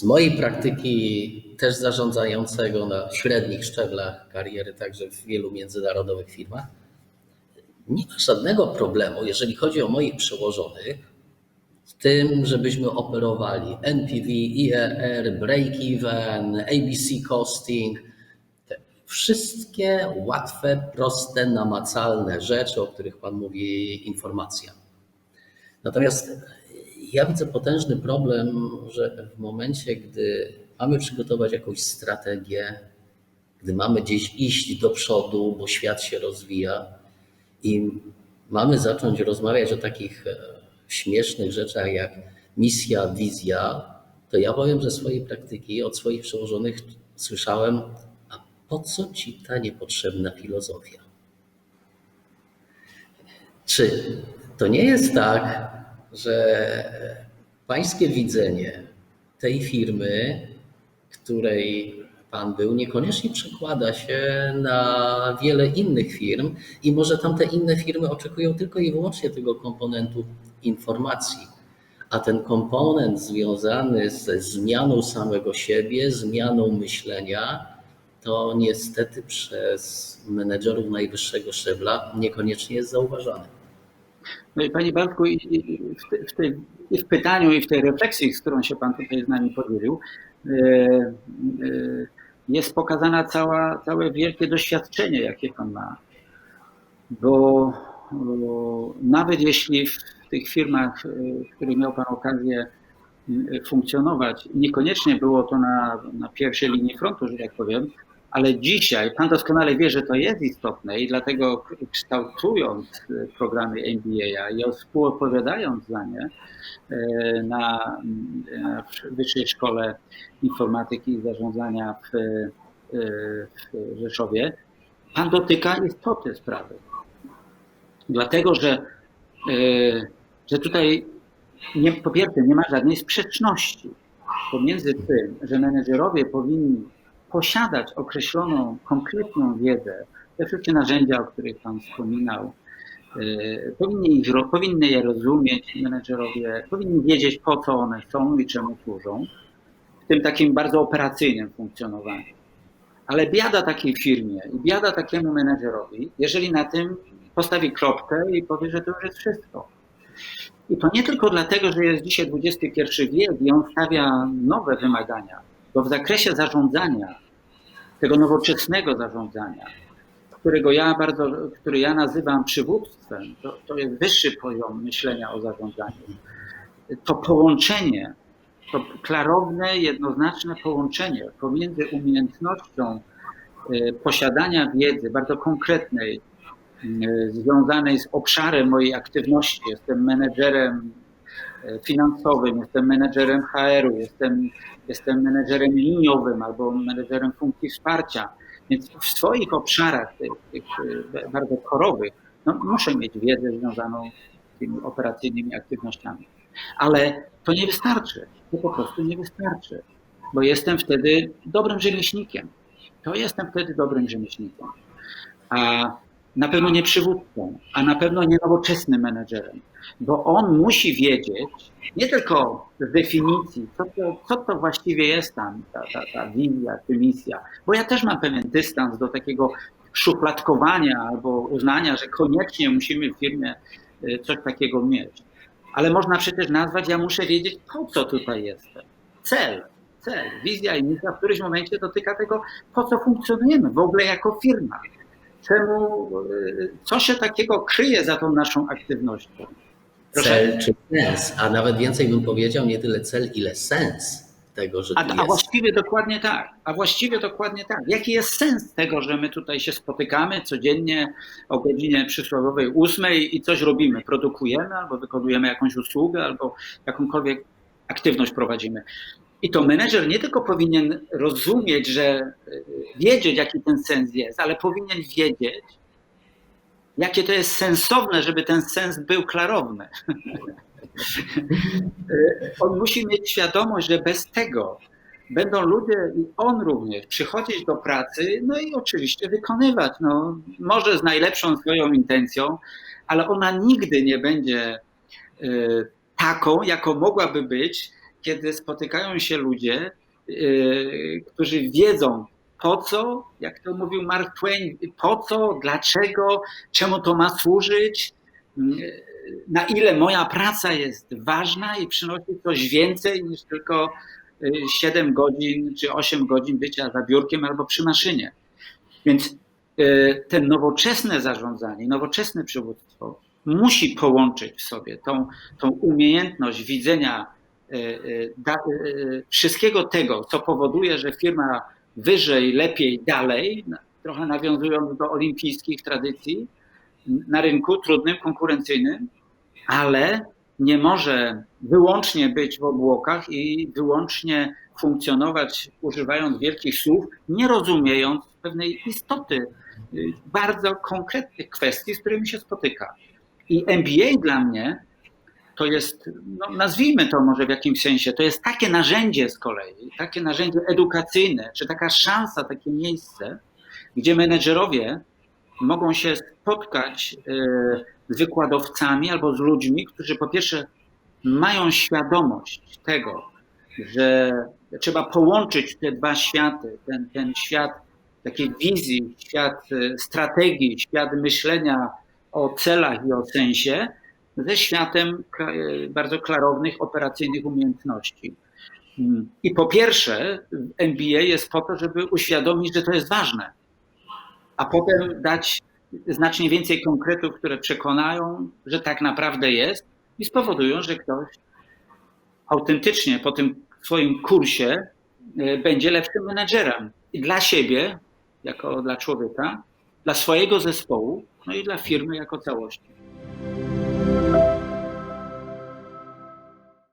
z mojej praktyki też zarządzającego na średnich szczeblach kariery, także w wielu międzynarodowych firmach, nie ma żadnego problemu, jeżeli chodzi o moich przełożonych, z tym, żebyśmy operowali NPV, IRR, break-even, ABC costing, te wszystkie łatwe, proste, namacalne rzeczy, o których Pan mówi, informacja. Natomiast ja widzę potężny problem, że w momencie, gdy mamy przygotować jakąś strategię, gdy mamy gdzieś iść do przodu, bo świat się rozwija i mamy zacząć rozmawiać o takich e, śmiesznych rzeczach jak misja, wizja, to ja powiem ze swojej praktyki, od swoich przełożonych słyszałem, a po co ci ta niepotrzebna filozofia? Czy to nie jest tak, że pańskie widzenie tej firmy, której pan był, niekoniecznie przekłada się na wiele innych firm i może tamte inne firmy oczekują tylko i wyłącznie tego komponentu informacji. A ten komponent związany ze zmianą samego siebie, zmianą myślenia, to niestety przez menedżerów najwyższego szczebla niekoniecznie jest zauważany. No i Panie Bartku, i, w, tej, i w pytaniu, i w tej refleksji, z którą się Pan tutaj z nami podzielił, e, e, jest pokazana cała, całe wielkie doświadczenie, jakie Pan ma. Bo, bo nawet jeśli w tych firmach, w których miał Pan okazję funkcjonować, niekoniecznie było to na, na pierwszej linii frontu, że tak powiem, ale dzisiaj Pan doskonale wie, że to jest istotne i dlatego kształtując programy MBA i współodpowiadając za nie e, na, na Wyższej Szkole Informatyki i Zarządzania w, e, w Rzeszowie, Pan dotyka istoty sprawy. Dlatego, że, e, że tutaj nie, po pierwsze nie ma żadnej sprzeczności pomiędzy tym, że menedżerowie powinni posiadać określoną, konkretną wiedzę, te wszystkie narzędzia, o których Pan wspominał, y, powinni, powinny je rozumieć menedżerowie, powinni wiedzieć po co one są i czemu służą, w tym takim bardzo operacyjnym funkcjonowaniu. Ale biada takiej firmie i biada takiemu menedżerowi, jeżeli na tym postawi kropkę i powie, że to już jest wszystko. I to nie tylko dlatego, że jest dzisiaj XXI wiek i on stawia nowe wymagania, bo w zakresie zarządzania, tego nowoczesnego zarządzania, którego ja bardzo, który ja nazywam przywództwem, to, to jest wyższy poziom myślenia o zarządzaniu. To połączenie, to klarowne, jednoznaczne połączenie pomiędzy umiejętnością y, posiadania wiedzy bardzo konkretnej, y, związanej z obszarem mojej aktywności. Jestem menedżerem finansowym, jestem menedżerem HR-u, jestem jestem menedżerem liniowym albo menedżerem funkcji wsparcia. Więc w swoich obszarach, tych, tych e, bardzo korowych, no, muszę mieć wiedzę związaną z tymi operacyjnymi aktywnościami. Ale to nie wystarczy. To po prostu nie wystarczy, bo jestem wtedy dobrym rzemieślnikiem. To jestem wtedy dobrym rzemieślnikiem. A na pewno nie przywódcą, a na pewno nie nowoczesnym menedżerem, bo on musi wiedzieć nie tylko z definicji, co to, co to właściwie jest tam, ta, ta, ta wizja czy misja, bo ja też mam pewien dystans do takiego szufladkowania albo uznania, że koniecznie musimy w firmie y, coś takiego mieć. Ale można przecież nazwać, ja muszę wiedzieć, po co tutaj jestem. Cel, cel, wizja i misja w którymś momencie dotyka tego, po co funkcjonujemy w ogóle jako firma czemu, co się takiego kryje za tą naszą aktywnością? Proszę. Cel czy sens, a nawet więcej bym powiedział, nie tyle cel, ile sens tego, że a, a właściwie dokładnie tak. A właściwie dokładnie tak. Jaki jest sens tego, że my tutaj się spotykamy codziennie o godzinie przysłowiowej ósmej i coś robimy? Produkujemy albo wykonujemy jakąś usługę, albo jakąkolwiek aktywność prowadzimy. I to menedżer nie tylko powinien rozumieć, że y, wiedzieć, jaki ten sens jest, ale powinien wiedzieć, jakie to jest sensowne, żeby ten sens był klarowny. on musi mieć świadomość, że bez tego będą ludzie i on również przychodzić do pracy, no i oczywiście wykonywać. No, może z najlepszą swoją intencją, ale ona nigdy nie będzie y, taką, jaką mogłaby być, kiedy spotykają się ludzie, yy, którzy wiedzą, po co, jak to mówił Mark Twain, po co, dlaczego, czemu to ma służyć, yy, na ile moja praca jest ważna i przynosi coś więcej niż tylko yy, 7 godzin czy 8 godzin bycia za biurkiem albo przy maszynie. Więc ten nowoczesne zarządzanie, nowoczesne przywództwo musi połączyć w sobie tą, tą umiejętność widzenia y, y, da, y, wszystkiego tego, co powoduje, że firma wyżej, lepiej, dalej, trochę nawiązując do olimpijskich tradycji, na rynku trudnym, konkurencyjnym, ale nie może wyłącznie być w obłokach i wyłącznie funkcjonować używając wielkich słów, nie rozumiejąc pewnej istoty y, bardzo konkretnych kwestii, z którymi się spotyka. I MBA dla mnie to jest, no nazwijmy to może w jakimś sensie, to jest takie narzędzie z kolei, takie narzędzie edukacyjne, czy taka szansa, takie miejsce, gdzie menedżerowie mogą się spotkać e, z wykładowcami albo z ludźmi, którzy po pierwsze mają świadomość tego, że trzeba połączyć te dwa światy, ten, ten świat takiej wizji, świat e, strategii, świat myślenia o celach i o sensie, ze światem e, bardzo klarownych, operacyjnych umiejętności. Mm. I po pierwsze, MBA jest po to, żeby uświadomić, że to jest ważne, a potem dać znacznie więcej konkretów, które przekonają, że tak naprawdę jest i spowodują, że ktoś autentycznie po tym swoim kursie e, będzie lepszym menedżerem i dla siebie, jako dla człowieka, dla swojego zespołu, no i dla firmy jako całości.